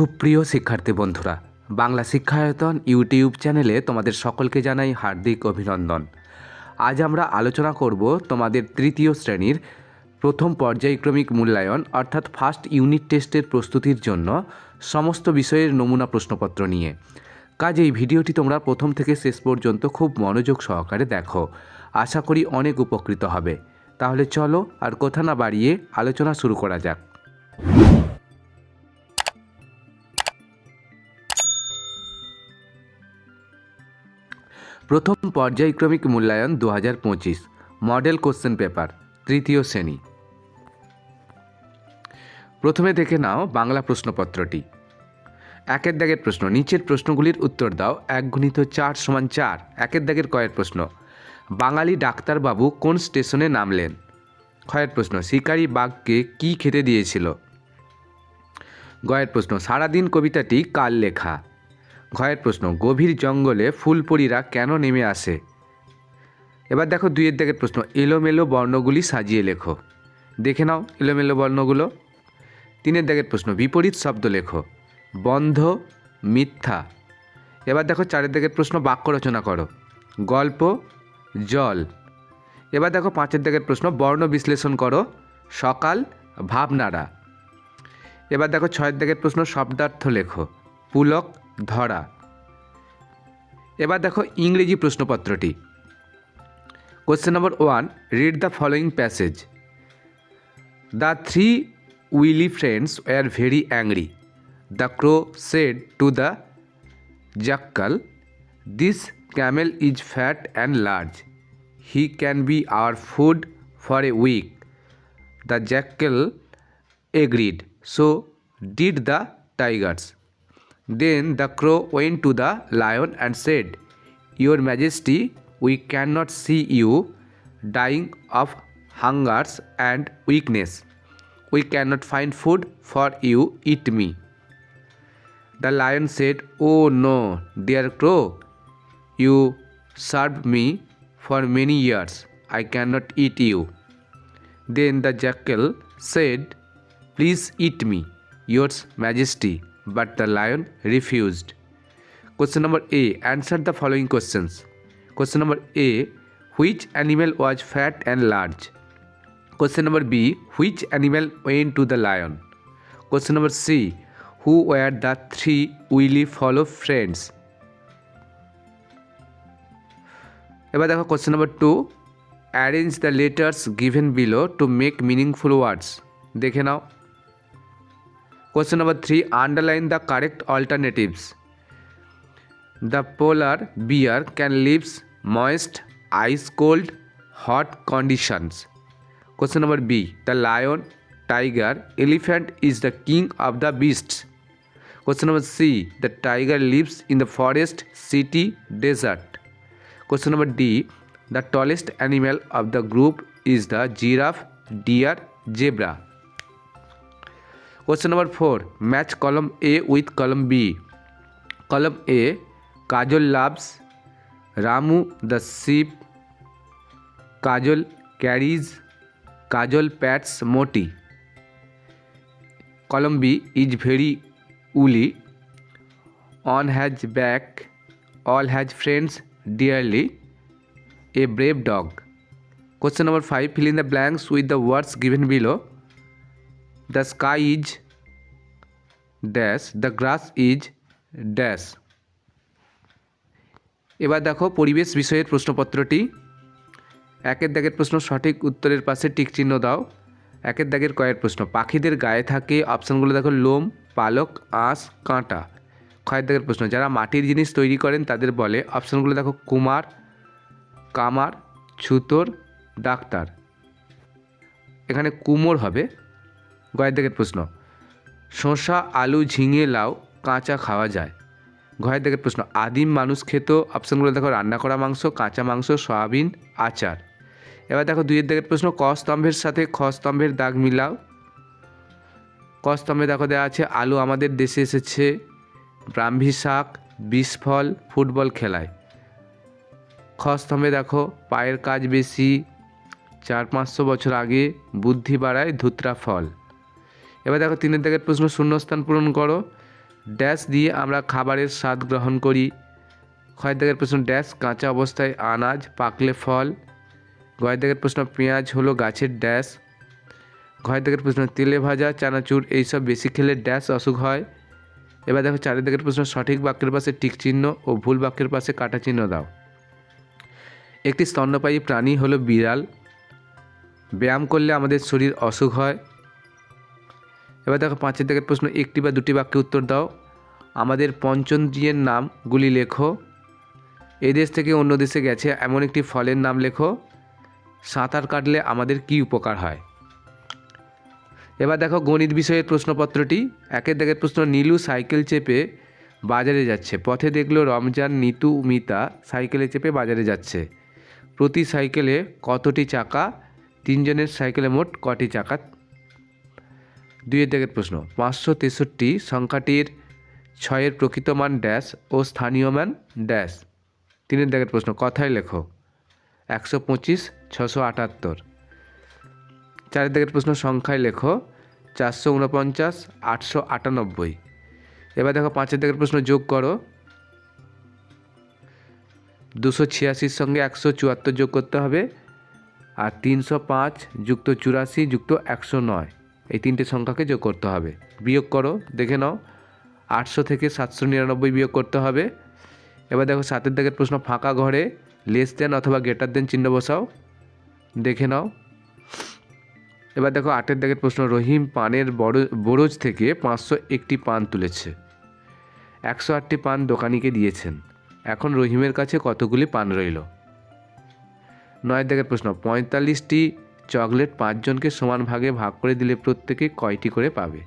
সুপ্রিয় শিক্ষার্থী বন্ধুরা বাংলা শিক্ষায়তন ইউটিউব চ্যানেলে তোমাদের সকলকে জানাই হার্দিক অভিনন্দন আজ আমরা আলোচনা করব তোমাদের তৃতীয় শ্রেণীর প্রথম পর্যায়ক্রমিক মূল্যায়ন অর্থাৎ ফার্স্ট ইউনিট টেস্টের প্রস্তুতির জন্য সমস্ত বিষয়ের নমুনা প্রশ্নপত্র নিয়ে কাজে এই ভিডিওটি তোমরা প্রথম থেকে শেষ পর্যন্ত খুব মনোযোগ সহকারে দেখো আশা করি অনেক উপকৃত হবে তাহলে চলো আর কথা না বাড়িয়ে আলোচনা শুরু করা যাক প্রথম পর্যায়ক্রমিক মূল্যায়ন দু মডেল কোশ্চেন পেপার তৃতীয় শ্রেণী প্রথমে দেখে নাও বাংলা প্রশ্নপত্রটি একের দাগের প্রশ্ন নিচের প্রশ্নগুলির উত্তর দাও এক গুণিত চার সমান চার একের দাগের কয়ের প্রশ্ন বাঙালি ডাক্তারবাবু কোন স্টেশনে নামলেন ক্ষয়ের প্রশ্ন শিকারী বাঘকে কি খেতে দিয়েছিল গয়ের প্রশ্ন সারাদিন কবিতাটি কাল লেখা ঘয়ের প্রশ্ন গভীর জঙ্গলে ফুলপরীরা কেন নেমে আসে এবার দেখো দুইয়ের দাগের প্রশ্ন এলোমেলো বর্ণগুলি সাজিয়ে লেখো দেখে নাও এলোমেলো বর্ণগুলো তিনের দাগের প্রশ্ন বিপরীত শব্দ লেখো বন্ধ মিথ্যা এবার দেখো চারের দাগের প্রশ্ন বাক্য রচনা করো গল্প জল এবার দেখো পাঁচের দাগের প্রশ্ন বর্ণ বিশ্লেষণ করো সকাল ভাবনারা এবার দেখো ছয়ের দাগের প্রশ্ন শব্দার্থ লেখো পুলক ধরা এবার দেখো ইংরেজি প্রশ্নপত্রটি question number one read the following passage the three wily friends were very angry the crow said to the jackal this camel is fat and large he can be our food for a week the jackal agreed so did the tigers Then the crow went to the lion and said, Your Majesty, we cannot see you dying of hunger and weakness. We cannot find food for you, eat me. The lion said, Oh no, dear crow, you served me for many years. I cannot eat you. Then the jackal said, Please eat me, Your Majesty. but the lion refused. Question number A. Answer the following questions. Question number A. Which animal was fat and large? Question number B. Which animal went to the lion? Question number C. Who were the three willy follow friends? এবার দেখো question number two arrange the letters given below to make meaningful words দেখে নাও Question number 3 Underline the correct alternatives. The polar bear can live moist, ice cold, hot conditions. Question number B The lion, tiger, elephant is the king of the beasts. Question number C The tiger lives in the forest, city, desert. Question number D The tallest animal of the group is the giraffe, deer, zebra. Question number 4. Match column A with column B. Column A, Kajol loves Ramu the sheep. Kajol carries. Kajol pats Moti. Column B is very woolly. On his back, all his friends dearly. A brave dog. Question number 5. Fill in the blanks with the words given below. the sky is dash the grass is dash এবার দেখো পরিবেশ বিষয়ের প্রশ্নপত্রটি একের দাগের প্রশ্ন সঠিক উত্তরের পাশে টিক চিহ্ন দাও একের দাগের কয়ের প্রশ্ন পাখিদের গায়ে থাকে অপশানগুলো দেখো লোম পালক আঁশ কাঁটা ক্ষয়ের দাগের প্রশ্ন যারা মাটির জিনিস তৈরি করেন তাদের বলে অপশানগুলো দেখো কুমার কামার ছুতর ডাক্তার এখানে কুমোর হবে গয়ের দিকের প্রশ্ন শসা আলু ঝিঙে লাউ কাঁচা খাওয়া যায় ঘয়ের দিকের প্রশ্ন আদিম মানুষ খেত অপশানগুলো দেখো রান্না করা মাংস কাঁচা মাংস সয়াবিন আচার এবার দেখো দুইয়ের দিকের প্রশ্ন ক স্তম্ভের সাথে খ স্তম্ভের দাগ মিলাও ক স্তম্ভে দেখো দেওয়া আছে আলু আমাদের দেশে এসেছে ব্রাহ্মী শাক বিষফল ফুটবল খেলায় খ স্তম্ভে দেখো পায়ের কাজ বেশি চার পাঁচশো বছর আগে বুদ্ধি বাড়ায় ধুতরা ফল এবার দেখো তিনের দিকের প্রশ্ন শূন্যস্থান পূরণ করো ড্যাশ দিয়ে আমরা খাবারের স্বাদ গ্রহণ করি খয়ের দাগের প্রশ্ন ড্যাশ কাঁচা অবস্থায় আনাজ পাকলে ফল গয়ের দিকের প্রশ্ন পেঁয়াজ হলো গাছের ড্যাশ ঘয়ের দিকের প্রশ্ন তেলে ভাজা চানাচুর এইসব বেশি খেলে ড্যাশ অসুখ হয় এবার দেখো চারের দিকের প্রশ্ন সঠিক বাক্যের পাশে টিক চিহ্ন ও ভুল বাক্যের পাশে কাটা চিহ্ন দাও একটি স্তন্যপায়ী প্রাণী হলো বিড়াল ব্যায়াম করলে আমাদের শরীর অসুখ হয় এবার দেখো পাঁচের দিকের প্রশ্ন একটি বা দুটি বাক্যে উত্তর দাও আমাদের পঞ্চন্দ্রিয়ের নামগুলি লেখো এদেশ থেকে অন্য দেশে গেছে এমন একটি ফলের নাম লেখো সাঁতার কাটলে আমাদের কি উপকার হয় এবার দেখো গণিত বিষয়ের প্রশ্নপত্রটি একের দাগের প্রশ্ন নীলু সাইকেল চেপে বাজারে যাচ্ছে পথে দেখলো রমজান নিতু মিতা সাইকেলে চেপে বাজারে যাচ্ছে প্রতি সাইকেলে কতটি চাকা তিনজনের সাইকেলে মোট কটি চাকা দুইয়ের দাগের প্রশ্ন পাঁচশো তেষট্টি সংখ্যাটির ছয়ের প্রকৃত মান ড্যাশ ও স্থানীয় মান ড্যাশ তিনের দাগের প্রশ্ন কথায় লেখো একশো পঁচিশ ছশো আটাত্তর চারের দাগের প্রশ্ন সংখ্যায় লেখো চারশো উনপঞ্চাশ আটশো আটানব্বই এবার দেখো পাঁচের দাগের প্রশ্ন যোগ করো দুশো ছিয়াশির সঙ্গে একশো চুয়াত্তর যোগ করতে হবে আর তিনশো পাঁচ যুক্ত চুরাশি যুক্ত একশো নয় এই তিনটে সংখ্যাকে যোগ করতে হবে বিয়োগ করো দেখে নাও আটশো থেকে সাতশো নিরানব্বই বিয়োগ করতে হবে এবার দেখো সাতের দাগের প্রশ্ন ফাঁকা ঘরে লেস দেন অথবা গেটার দেন চিহ্ন বসাও দেখে নাও এবার দেখো আটের দাগের প্রশ্ন রহিম পানের বড় বরজ থেকে পাঁচশো একটি পান তুলেছে একশো আটটি পান দোকানিকে দিয়েছেন এখন রহিমের কাছে কতগুলি পান রইল নয়ের দাগের প্রশ্ন পঁয়তাল্লিশটি চকলেট পাঁচজনকে সমান ভাগে ভাগ করে দিলে প্রত্যেকে কয়টি করে পাবে